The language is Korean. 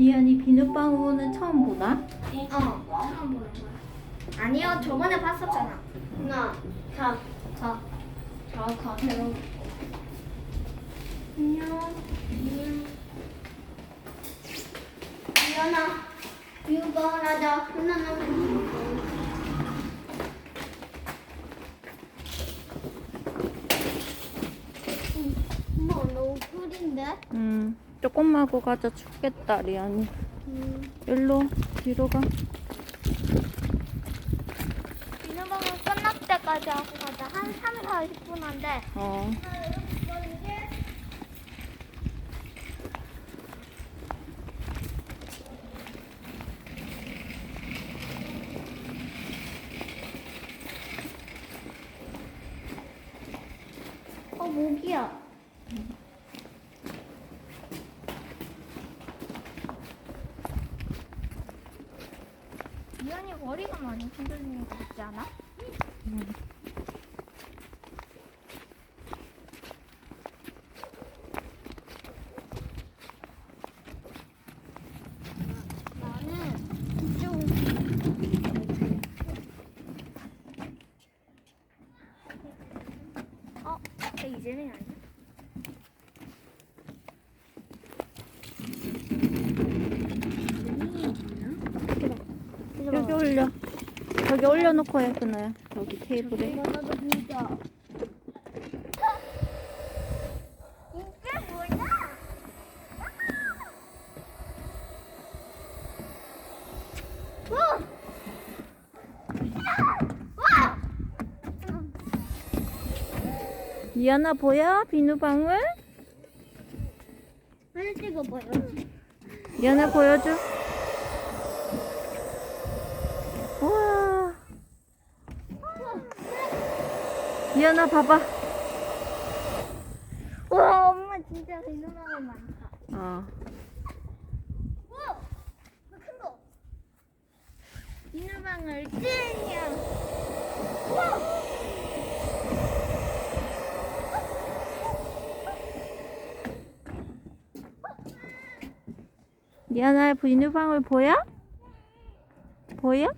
리안이 비눗방울은 처음 보나? 어, 처음 보는 거야. 아니요, 저번에 봤었잖아. 하나, 자, 자, 자, 가세요. 안녕. 미연아, 유건하자. 하나는. 엄마, 너무 꿀인데? 음, 조금만 하고 가자. 춥겠다, 리안이. 음. 일로, 뒤로 가. 비누방울 끝날 때까지 하고 가자. 한 3, 40분 한데. 어. 어, 모기야. 미연이 머리가 많이 흔들리는 것 같지 않아? 어, 저 이재명이 아니야? 여기 올려. 저기 올려놓고 해, 그나야. 여기 테이블에. 나도 보자. 리안아, 보여? 비눗방울? 빨리 찍어봐요. 리안아, 보여줘. 리안아, 봐봐. 와, 엄마 진짜 비누방울 많다. 어. 와, 큰 거. 비누방울 찐이야. 와. 리안아, 비눗방울 보여? 보여?